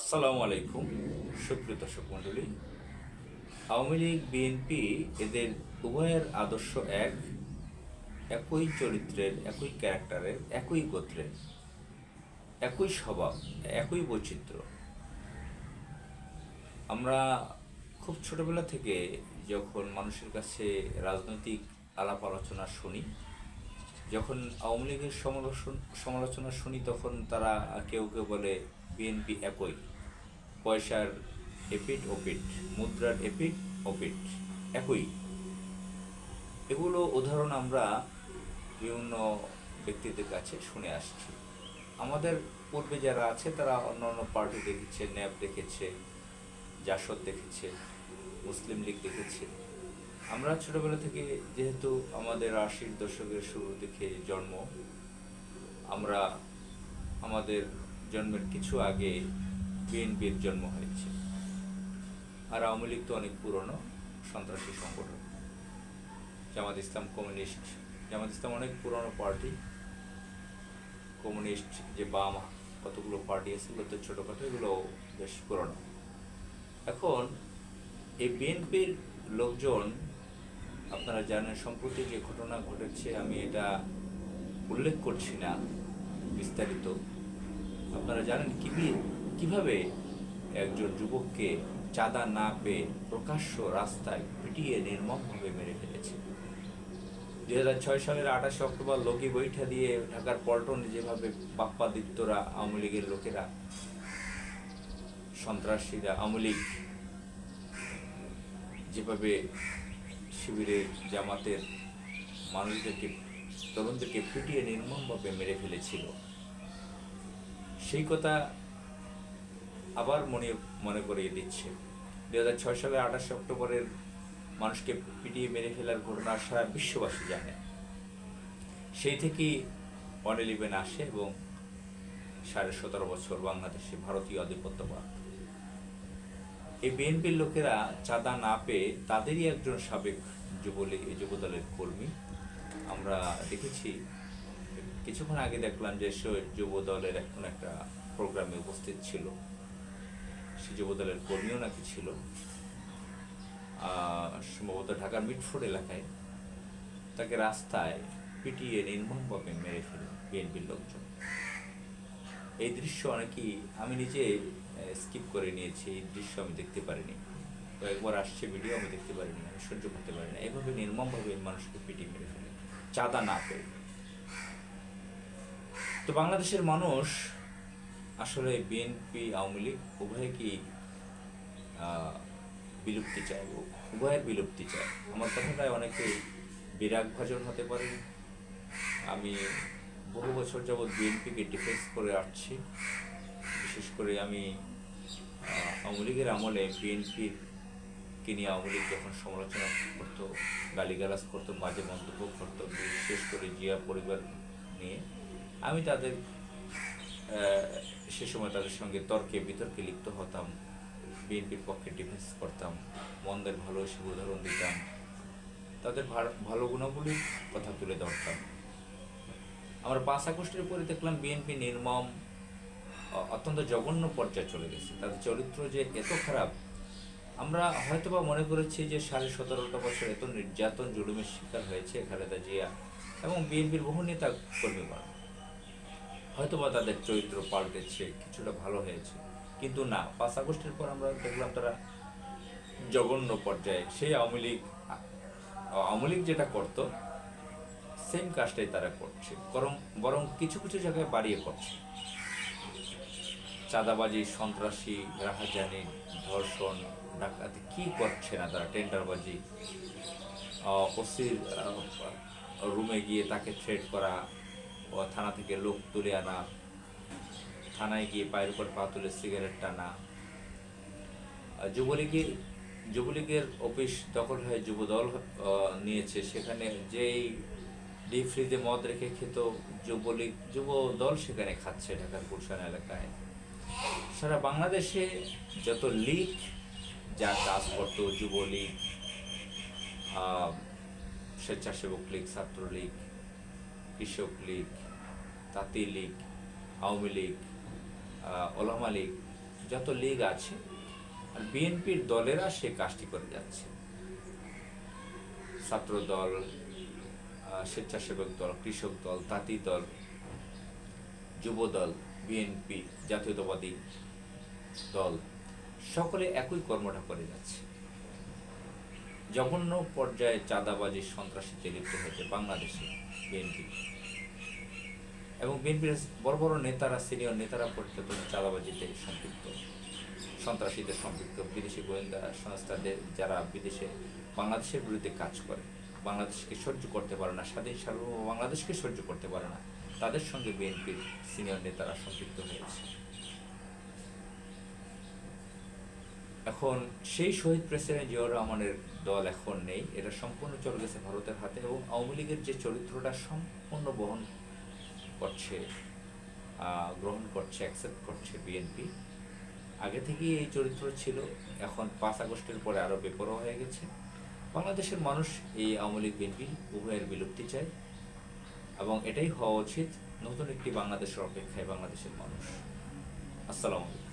আসসালামু আলাইকুম সুপ্রিয় দর্শক মণ্ডলী। আওয়ামী লীগ, বিএনপি এদের উভয়ের আদর্শ এক, একই চরিত্রের, একই ক্যারেক্টারের, একই গোত্রের, একই স্বভাব, একই বৈচিত্র্য। আমরা খুব ছোটবেলা থেকে যখন মানুষের কাছে রাজনৈতিক আলাপ আলোচনা শুনি, যখন আওয়ামী লীগের সমালোচন, সমালোচনা শুনি, তখন তারা কেউ কেউ বলে, বিএনপি একই। পয়সার এপিট ওপিট মুদ্রার এপিট ওপিট একই। এগুলো উদাহরণ আমরা বিভিন্ন ব্যক্তিদের কাছে শুনে আসছি। আমাদের পূর্বে যারা আছে, তারা অন্য অন্য পার্টি দেখেছে ন্যাপ দেখেছে, জাসদ দেখেছে, মুসলিম লীগ দেখেছে। আমরা ছোটবেলা থেকে যেহেতু আমাদের আশির দশকের শুরু থেকে জন্ম, আমরা আমাদের জন্মের কিছু আগে বিএনপির জন্ম হয়েছে। আর আওয়ামী লীগ তো অনেক পুরনো সন্ত্রাসী সংগঠন। জামাত ইসলাম কমিউনিস্ট, জামাত ইসলাম অনেক পুরনো পার্টি। কমিউনিস্ট যে বাম কতগুলো পার্টি আছে, এগুলো তো ছোটোখাটো, এগুলো বেশ পুরনো। এখন এই বিএনপির লোকজন, আপনারা জানেন, সম্প্রতি যে ঘটনা ঘটেছে, আমি এটা উল্লেখ করছি না বিস্তারিত। আপনারা জানেন কি কীভাবে একজন যুবককে চাঁদা না পেয়ে প্রকাশ্য রাস্তায় পিটিয়ে নির্মমভাবে মেরে ফেলেছে? দু হাজার ছয় সালের আঠাশে অক্টোবর লগি বৈঠা দিয়ে ঢাকার পল্টনে যেভাবে বাপ্পাদিত্যরা আওয়ামী লীগের লোকেরা, সন্ত্রাসীরা, আওয়ামী লীগ যেভাবে শিবিরের জামাতের মানুষদেরকে, তরুণদেরকে ফিটিয়ে নির্মমভাবে মেরে ফেলেছিল, সেই কথা আবার মনে মনে করিয়ে দিচ্ছে। দু হাজার ছয় সালের আঠাশে অক্টোবরের মানুষকে পিটিয়ে মেরে ফেলার ঘটনা সারা বিশ্ববাসী জানে। সেই থেকেই ওয়ান ইলেভেন আসে এবং সাড়ে সতেরো বছর বাংলাদেশে ভারতীয় আধিপত্যবাদ এই বিএনপির লোকেরা চাঁদা না পেয়ে তাদেরই একজন সাবেক যুবলীগ যুবদলের কর্মী। আমরা দেখেছি, কিছুক্ষণ আগে দেখলাম যে সে যুব দলের এখন একটা প্রোগ্রামে উপস্থিত ছিল। সে যুব দলের কর্মীও নাকি ছিল। সম্ভবত ঢাকার মিটফোর্ড এলাকায় তাকে রাস্তায় পিটিয়ে নির্মমভাবে মেরে ফেলে বিএনপির লোকজন। এই দৃশ্য অনেকেই, আমি নিজে স্কিপ করে নিয়েছি। এই দৃশ্য আমি দেখতে পারিনি। কয়েকবার আসছে ভিডিও আমি দেখতে পারিনি, আমি সহ্য করতে পারিনি। এভাবে নির্মমভাবে মানুষকে পিটিয়ে মেরে ফেলে, চাঁদা না পেয়ে। তো বাংলাদেশের মানুষ আসলে বিএনপি আওয়ামী লীগ, উভয় কি বিলুপ্তি চায়? উভয়ের বিলুপ্তি চায়। আমার কথাটায় অনেকে বিরাগ ভাজন হতে পারে। আমি বহু বছর যাবৎ বিএনপিকে ডিফেন্স করে আসছি। বিশেষ করে আমি আওয়ামী লীগের আমলে বিএনপির কে নিয়ে আওয়ামী লীগ যখন সমালোচনা করতো, গালিগালাজ করতো বাজে মন্তব্য করতো, বিশেষ করে জিয়া পরিবার নিয়ে, আমি তাদের সে সময় তাদের সঙ্গে তর্কে বিতর্কে লিপ্ত হতাম, বিএনপির পক্ষে ডিফেন্স করতাম, মন্দের ভালো হিসেবে উদাহরণ দিতাম, তাদের ভালো গুণাবলীর কথা তুলে ধরতাম। আমরা পাঁচ আগস্টের পরে দেখলাম বিএনপি নির্মম অত্যন্ত জঘন্য পর্যায়ে চলে গেছে। তাদের চরিত্র যে এত খারাপ, আমরা হয়তোবা মনে করেছি যে সাড়ে সতেরোটা বছর এত নির্যাতন, জুলুমের শিকার হয়েছে খালেদা জিয়া এবং বিএনপির বহু নেতা কর্মী হয়তোবা তাদের চরিত্র পাল্টেছে, কিছুটা ভালো হয়েছে। কিন্তু না, পাঁচ আগস্টের পর আমরা দেখলাম তারা জঘন্য পর্যায়ে। সেই আওয়ামী লীগ আওয়ামী লীগ যেটা করতো সেম কাজটাই তারা করছে। বরং বরং কিছু কিছু জায়গায় বাড়িয়ে করছে চাঁদাবাজি, সন্ত্রাসী, রাহাজানি, ধর্ষণ, ডাকাতি, কি করছে না তারা? টেন্ডারবাজি ওসির রুমে গিয়ে তাকে থ্রেড করা থানা থেকে লোক তুলে আনা। থানায় গিয়ে পায়ের উপর পা তুলে সিগারেট টানা। যুবলীগের যুবলীগের অফিস দখল হয়ে যুবদল নিয়েছে। সেখানে যেই ডিপ ফ্রিজে মদ রেখে খেত যুবলীগ যুব দল সেখানে খাচ্ছে ঢাকার গুলশান এলাকায়। সারা বাংলাদেশে যত লীগ যা কাজ করতো যুবলীগ স্বেচ্ছাসেবক লীগ, ছাত্রলীগ কৃষক লীগ, তাঁতি লীগ, আওয়ামী লীগ ওলামা লীগ, যত লীগ আছে, আর বিএনপির দলেরা সে কাজটি করে যাচ্ছে। ছাত্র দল স্বেচ্ছাসেবক দল, কৃষক দল, তাঁতি দল যুব দল বিএনপি, জাতীয়তাবাদী দল, সকলে একই কর্মটা করে যাচ্ছে। জঘন্য পর্যায়ে চাঁদাবাজি সন্ত্রাসীতে লিপ্ত হয়েছে বাংলাদেশে বিএনপি। এবং বিএনপির বড় বড় নেতারা, সিনিয়র নেতারা পর্যন্ত চাঁদাবাজিতে সম্পৃক্ত, সন্ত্রাসীদের সম্পৃক্ত বিদেশি গোয়েন্দা সংস্থাদের যারা বিদেশে বাংলাদেশের বিরুদ্ধে কাজ করে, বাংলাদেশকে সহ্য করতে পারে না, স্বাধীন সার্বভৌম বাংলাদেশকে সহ্য করতে পারে না, তাদের সঙ্গে বিএনপির সিনিয়র নেতারা সম্পৃক্ত হয়েছে। এখন সেই শহীদ প্রেসিডেন্ট জিয়াউর রহমানের দল এখন নেই, এটা সম্পূর্ণ চলে গেছে ভারতের হাতে এবং আওয়ামী লীগের যে চরিত্রটা সম্পূর্ণ বহন করছে গ্রহণ করছে অ্যাকসেপ্ট করছে বিএনপি আগে থেকেই এই চরিত্র ছিল, এখন পাঁচ আগস্টের পরে আরও বেপরোয়া হয়ে গেছে। বাংলাদেশের মানুষ এই আওয়ামী লীগ বিএনপি উভয়ের বিলুপ্তি চায় এবং এটাই হওয়া উচিত নতুন একটি বাংলাদেশের অপেক্ষায় বাংলাদেশের মানুষ। আসসালামু আলাইকুম।